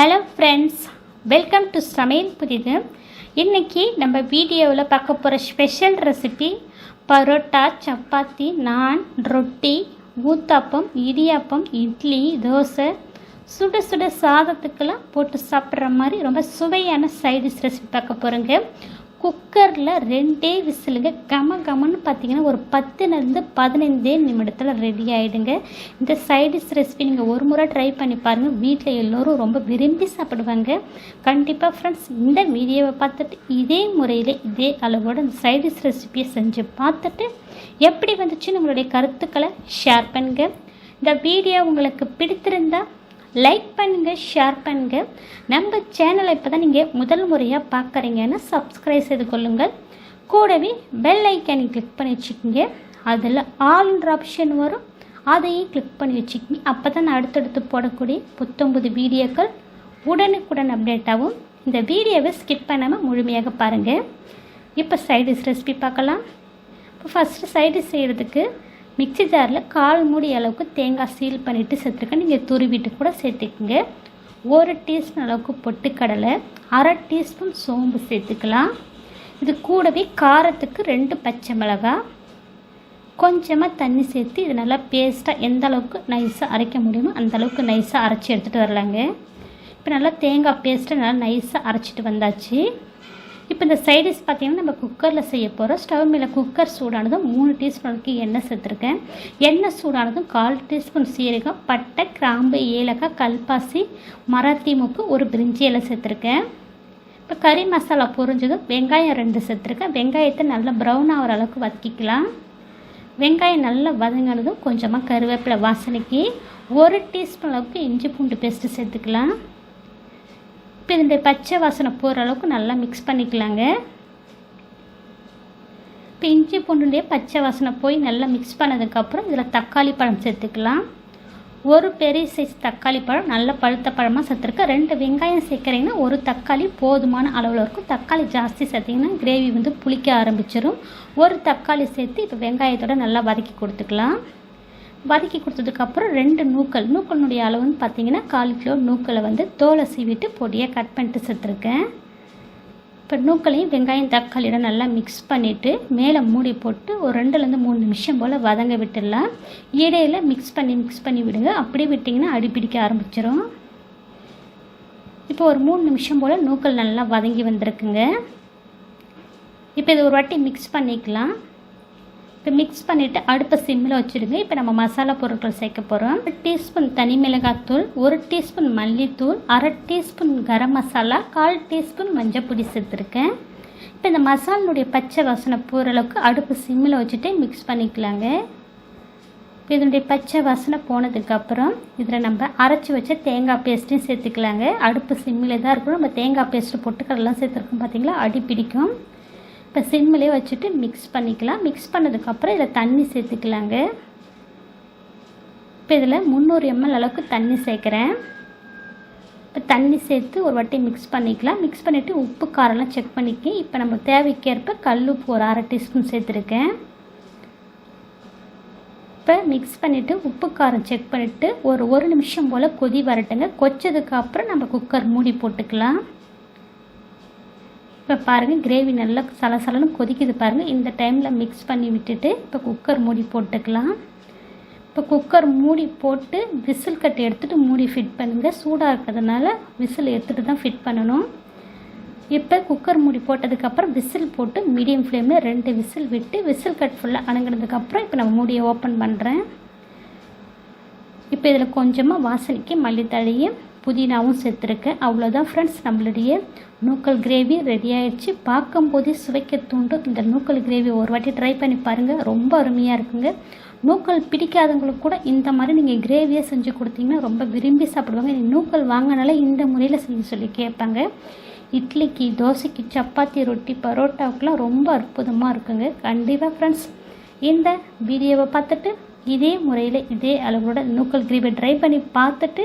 Hello friends welcome to சமையல் புதிது இன்றைக்கி நம்ம வீடியோவில் பார்க்க போகிற ஸ்பெஷல் ரெசிபி பரோட்டா சப்பாத்தி நான் ரொட்டி ஊத்தாப்பம் இடியாப்பம் இட்லி தோசை. சுட சுட சாதத்துக்கெல்லாம் போட்டு சாப்பிட்ற மாதிரி ரொம்ப சுவையான சைடிஷ் ரெசிபி பார்க்க போகிறோங்க குக்கரில் ரெண்டே விசிலுங்க கம கமன்னு பார்த்தீங்கன்னா ஒரு பத்துலேருந்து பதினைந்தே நிமிடத்தில் ரெடி ஆகிடுங்க இந்த சைடிஷ் ரெசிபி நீங்கள் ஒரு முறை ட்ரை பண்ணி பாருங்கள் வீட்டில் எல்லோரும் ரொம்ப விரும்பி சாப்பிடுவாங்க. கண்டிப்பாக ஃப்ரெண்ட்ஸ் இந்த வீடியோவை பார்த்துட்டு இதே முறையில் இதே அளவோட இந்த சைடிஷ் ரெசிபியை செஞ்சு பார்த்துட்டு எப்படி வந்துச்சுன்னு நம்மளுடைய கருத்துக்களை ஷேர் பண்ணுங்க. இந்த வீடியோ உங்களுக்கு பிடித்திருந்தால் லைக் பண்ணுங்கள் ஷேர் பண்ணுங்கள் நம்ம சேனலை இப்போ தான் நீங்கள் முதல் முறையாக பார்க்குறீங்கன்னா சப்ஸ்கிரைப் செய்து கொள்ளுங்கள். கூடவே பெல் ஐக்கானை கிளிக் பண்ணி வச்சுக்கோங்க. அதில் ஆல்ன்ற ஆப்ஷன் வரும். அதையும் கிளிக் பண்ணி வச்சுக்கோங்க. அப்போ தான் நான் அடுத்தடுத்து போடக்கூடிய புத்தொம்பது வீடியோக்கள் உடனுக்குடன் அப்டேட் ஆகும். இந்த வீடியோவை ஸ்கிப் பண்ணாமல் முழுமையாக பாருங்கள் இப்போ சைடிஷ் ரெசிபி பார்க்கலாம். இப்போ ஃபஸ்ட்டு சைடிஷ் செய்கிறதுக்கு மிக்ஸி ஜாரில் கால் மூடி அளவுக்கு தேங்காய் சீல் பண்ணிவிட்டு சேர்த்துருக்கேன். நீங்கள் துருவிட்டு கூட சேர்த்துக்குங்க. ஒரு டீஸ்பூன் அளவுக்கு பொட்டுக்கடலை அரை டீஸ்பூன் சோம்பு சேர்த்துக்கலாம். இது கூடவே காரத்துக்கு ரெண்டு பச்சை மிளகாய் கொஞ்சமாக தண்ணி சேர்த்து இது நல்லா பேஸ்ட்டாக எந்த அளவுக்கு நைஸாக அரைக்க முடியுமோ அந்த அளவுக்கு நைஸாக அரைச்சி எடுத்துகிட்டு வரலாங்க. இப்போ நல்லா தேங்காய் பேஸ்ட்டை நல்லா நைஸாக அரைச்சிட்டு வந்தாச்சு. இப்போ இந்த சைடிஷ் பார்த்தீங்கன்னா நம்ம குக்கரில் செய்ய போகிறோம் ஸ்டவ் மேலே குக்கர் சூடானதும் மூணு டீஸ்பூனுக்கு எண்ணெய் சேர்த்துருக்கேன். எண்ணெய் சூடானதும் கால் டீஸ்பூன் சீரகம் பட்டை கிராம்பு ஏலக்காய் கல்பாசி மராத்தி மூக்கு ஒரு பிரிஞ்சி இலை சேர்த்துருக்கேன். இப்போ கறி மசாலா பொரிஞ்சதும் வெங்காயம் ரெண்டு சேர்த்துருக்கேன். வெங்காயத்தை நல்லா ப்ரௌன் ஆகிற அளவுக்கு வதக்கிக்கலாம். வெங்காயம் நல்லா வதங்கினதும் கொஞ்சமாக கருவேப்பிலை வாசனைக்கு ஒரு டீஸ்பூன் அளவுக்கு இஞ்சி பூண்டு பேஸ்ட்டு சேர்த்துக்கலாம். இப்போ இதனுடைய பச்சை வாசனை போகிற அளவுக்கு நல்லா மிக்ஸ் பண்ணிக்கலாங்க. இப்போ இஞ்சி பூண்டுடைய பச்சை வாசனை போய் நல்லா மிக்ஸ் பண்ணதுக்கப்புறம் இதில் தக்காளி பழம் சேர்த்துக்கலாம். ஒரு பெரிய சைஸ் தக்காளி பழம் நல்ல பழுத்த பழமாக சேர்த்துருக்கேன் ரெண்டு வெங்காயம் சேர்க்குறீங்கன்னா ஒரு தக்காளி போதுமான அளவில் இருக்கும். தக்காளி ஜாஸ்தி சேர்த்திங்கன்னா கிரேவி வந்து புளிக்க ஆரம்பிச்சிடும் ஒரு தக்காளி சேர்த்து இப்போ வெங்காயத்தோட நல்லா வதக்கி கொடுத்துக்கலாம். வதக்கி கொடுத்ததுக்கப்புறம் ரெண்டு நூக்கல் அளவு அளவுன்னு பார்த்தீங்கன்னா கால் கிலோ நூக்கலை வந்து தோலை சீவிட்டு பொடியாக கட் பண்ணிட்டு சேர்த்துருக்கேன் இப்போ நூக்களையும் வெங்காயம் தக்காளியோட நல்லா மிக்ஸ் பண்ணிவிட்டு மேலே மூடி போட்டு ஒரு ரெண்டுலேருந்து மூணு நிமிஷம் போல் வதங்க விட்டுடலாம். இடையில மிக்ஸ் பண்ணி மிக்ஸ் பண்ணி விடுங்க. அப்படியே விட்டிங்கன்னா அடிப்பிடிக்க ஆரம்பிச்சிடும் இப்போ ஒரு மூணு நிமிஷம் போல் நூக்கல் நல்லா வதங்கி வந்திருக்குங்க. இப்போ இது ஒரு வாட்டி மிக்ஸ் பண்ணிக்கலாம். இப்போ மிக்ஸ் பண்ணிவிட்டு அடுப்பை சிம்மில் வச்சுருங்க இப்போ நம்ம மசாலா பொருட்கள் சேர்க்க போகிறோம் ஒரு டீஸ்பூன் தனி மிளகாத்தூள் ஒரு டீஸ்பூன் மல்லித்தூள் அரை டீஸ்பூன் கரம் மசாலா கால் டீஸ்பூன் மஞ்சள் பொடி சேர்த்துருக்கேன். இப்போ இந்த மசாலினுடைய பச்சை வாசனை போகிற அளவுக்கு அடுப்பு சிம்மில் வச்சுட்டு மிக்ஸ் பண்ணிக்கலாங்க. இப்போ இதனுடைய பச்சை வாசனை போனதுக்கப்புறம் இதில் நம்ம அரைச்சி வச்ச தேங்காய் பேஸ்ட்டையும் சேர்த்துக்கலாங்க. அடுப்பு சிம்மில் தான் இருக்கும். நம்ம தேங்காய் பேஸ்ட்டு பொட்டுக்கடலாம் சேர்த்துருக்கோம். பார்த்தீங்களா? அடி பிடிக்கும். இப்போ சிம்மிலே வச்சுட்டு மிக்ஸ் பண்ணிக்கலாம். மிக்ஸ் பண்ணதுக்கப்புறம் இதில் தண்ணி சேர்த்துக்கலாங்க. இப்போ இதில் முந்நூறு எம்எல் அளவுக்கு தண்ணி சேர்க்குறேன். இப்போ தண்ணி சேர்த்து ஒரு வாட்டி மிக்ஸ் பண்ணிக்கலாம். மிக்ஸ் பண்ணிவிட்டு உப்பு காரம்லாம் செக் பண்ணிக்க இப்போ நம்ம தேவைக்கேற்ப கல் உப்பு ஒரு அரை டீஸ்பூன் சேர்த்துருக்கேன். இப்போ மிக்ஸ் பண்ணிவிட்டு உப்பு காரம் செக் பண்ணிவிட்டு ஒரு ஒரு நிமிஷம் போல் கொதி வரட்டுங்க. கொச்சதுக்கப்புறம் நம்ம குக்கர் மூடி போட்டுக்கலாம். இப்போ பாருங்கள் கிரேவி நல்லா சலசலன்னு கொதிக்குது பாருங்கள் இந்த டைமில் மிக்ஸ் பண்ணி விட்டுட்டு இப்போ குக்கர் மூடி போட்டுக்கலாம். இப்போ குக்கர் மூடி போட்டு விசில் கட்டு எடுத்துகிட்டு மூடி ஃபிட் பண்ணுங்கள் சூடாக இருக்கிறதுனால விசில் எடுத்துகிட்டு தான் ஃபிட் பண்ணணும். இப்போ குக்கர் மூடி போட்டதுக்கப்புறம் விசில் போட்டு மீடியம் ஃப்ளேமில் ரெண்டு விசில் விட்டு விசில் கட் ஃபுல்லாக அணுங்கினதுக்கப்புறம் இப்போ நான் மூடியை ஓப்பன் பண்ணுறேன் இப்போ இதில் கொஞ்சமாக வாசனைக்கு மல்லித்தழையும் புதினாவும் சேர்த்துருக்கேன் அவ்வளோதான் ஃப்ரெண்ட்ஸ் நம்மளுடைய நூக்கல் கிரேவி ரெடி ஆயிடுச்சு. பார்க்கும்போதே சுவைக்க தூண்டும் இந்த நூக்கல் கிரேவி ஒரு வாட்டி ட்ரை பண்ணி பாருங்கள் ரொம்ப அருமையாக இருக்குங்க. நூக்கல் பிடிக்காதவங்களுக்கு கூட இந்த மாதிரி நீங்கள் கிரேவியாக செஞ்சு கொடுத்தீங்கன்னா ரொம்ப விரும்பி சாப்பிடுவாங்க. நீ நூக்கல் வாங்கினால இந்த முறையில் செஞ்சு சொல்லி கேட்பாங்க. இட்லிக்கு தோசைக்கு சப்பாத்தி ரொட்டி பரோட்டாவுக்குலாம் ரொம்ப அற்புதமாக இருக்குங்க. கண்டிப்பாக ஃப்ரெண்ட்ஸ் இந்த வீடியோவை பார்த்துட்டு இதே முறையில் இதே அளவோட நூக்கல் கிரேவி ட்ரை பண்ணி பார்த்துட்டு